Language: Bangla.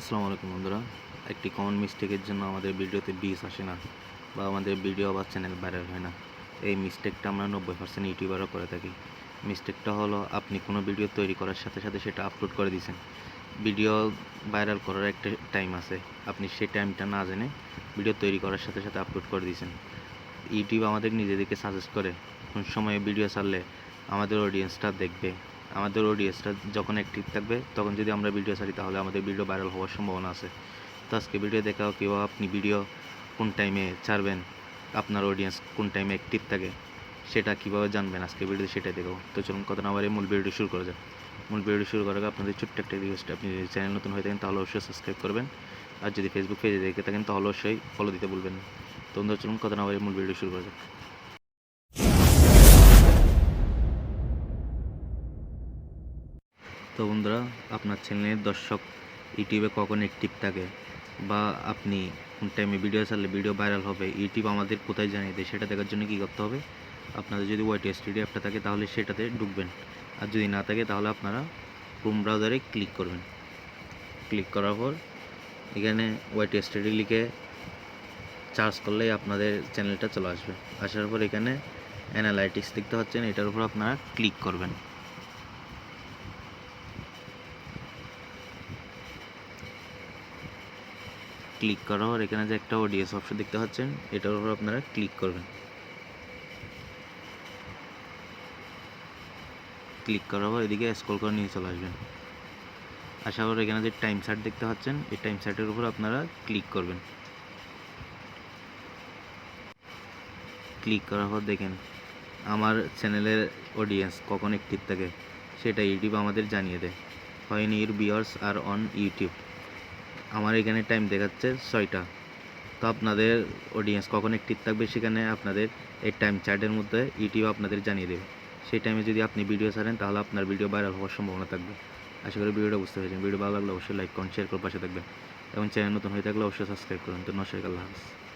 আসসালামু আলাইকুম বন্ধুরা। একটি কমন মিস্টেকের জন্য আমাদের ভিডিওতে বিস আসে না বা আমাদের ভিডিও বা চ্যানেল ভাইরাল হয় না। এই মিস্টেকটা আমরা নব্বই পার্সেন্ট ইউটিউবারও করে থাকি। মিস্টেকটা হলো আপনি কোনো ভিডিও তৈরি করার সাথে সাথে সেটা আপলোড করে দিয়েছেন ভিডিও ভাইরাল করার একটা টাইম আছে। আপনি সেই টাইমটা না জেনে ভিডিও তৈরি করার সাথে সাথে আপলোড করে দিয়েছেন ইউটিউব আমাদের নিজেদেরকে সাজেস্ট করে, কোন সময় ভিডিও ছাড়লে আমাদের অডিয়েন্সটা দেখবে। আমাদের অডিয়েন্সটা যখন অ্যাক্টিভ থাকবে, তখন যদি আমরা ভিডিও ছাড়ি, তাহলে আমাদের ভিডিও ভাইরাল হওয়ার সম্ভাবনা আছে। তো আজকে ভিডিও দেখাও কীভাবে আপনি ভিডিও কোন টাইমে ছাড়বেন, আপনার অডিয়েন্স কোন টাইমে অ্যাক্টিভ থাকে, সেটা কীভাবে জানবেন? আজকে ভিডিওতে সেটাই দেখাবো। তো চলুন কথা না বাড়িয়ে মূল ভিডিওটি শুরু করা যাক। মূল ভিডিও শুরু আগে আপনাদের ছোট্ট একটা রিকোয়েস্ট আপনি যদি চ্যানেল নতুন হয়ে থাকেন, তাহলে অবশ্যই সাবস্ক্রাইব করবেন। আর যদি ফেসবুক পেজে দেখে থাকেন, তাহলে অবশ্যই ফলো দিতে বলবেন তো চলুন কথা না মূল ভিডিও শুরু করা যাক। তো বন্ধুরা, আপনার চ্যানেলের দর্শক ইউটিউবে কখন অ্যাক্টিভ থাকে বা আপনি কোন টাইমে ভিডিও ছাড়লে ভিডিও ভাইরাল হবে, ইউটিউব আমাদের কোথায় জানিয়ে দেয় সেটা দেখার জন্য কী করতে হবে? আপনাদের যদি ওয়াইটি স্টুডিও অ্যাপটা থাকে তাহলে সেটাতে ঢুকবেন। আর যদি না থাকে তাহলে আপনারা ক্রোম ব্রাউজারে ক্লিক করবেন। ক্লিক করার পর এখানে ওয়াইটি স্টুডিও লিখে চার্জ করলেই আপনাদের চ্যানেলটা চলে আসবে। আসার পর এখানে অ্যানালাইটিক্স দেখতে পাচ্ছেন, এটার উপর আপনারা ক্লিক করবেন। ক্লিক করার পর এখানে যে একটা ওডিএস অপশন দেখতে পাচ্ছেন, এটার উপর আপনারা ক্লিক করবেন। ক্লিক করার পর এদিকে স্ক্রল করে নিয়ে চলে আসবেন। আসার পর এখানে যে টাইম সার্ট দেখতে পাচ্ছেন, এই টাইম সার্টের উপর আপনারা ক্লিক করবেন। ক্লিক করার পর দেখেন, আমার চ্যানেলের অডিয়েন্স কখন অ্যাক্টিভ থাকে, সেটা ইউটিউব আমাদের জানিয়ে দেয়। হয় ইউর ভিউয়ার্স আর অন ইউটিউব আমার এখানে টাইম দেখাচ্ছে ছয়টা। তো আপনাদের অডিয়েন্স কখন অ্যাক্টিভ থাকবে সেখানে আপনাদের এই টাইম চার্টের মধ্যে ইউটিউব আপনাদের জানিয়ে দেবে। সেই টাইমে যদি আপনি ভিডিও ছাড়েন, তাহলে আপনার ভিডিও ভাইরাল হওয়ার সম্ভাবনা থাকবে। আশা করি ভিডিওটা বুঝতে পেরেছেন। ভিডিও ভালো লাগলে অবশ্যই লাইক করুন শেয়ার করে পাশে থাকবেন। এবং চ্যানেল নতুন হয়ে থাকলে অবশ্যই সাবস্ক্রাইব করুন। তো নমস্কার আল্লাহ হাফিজ।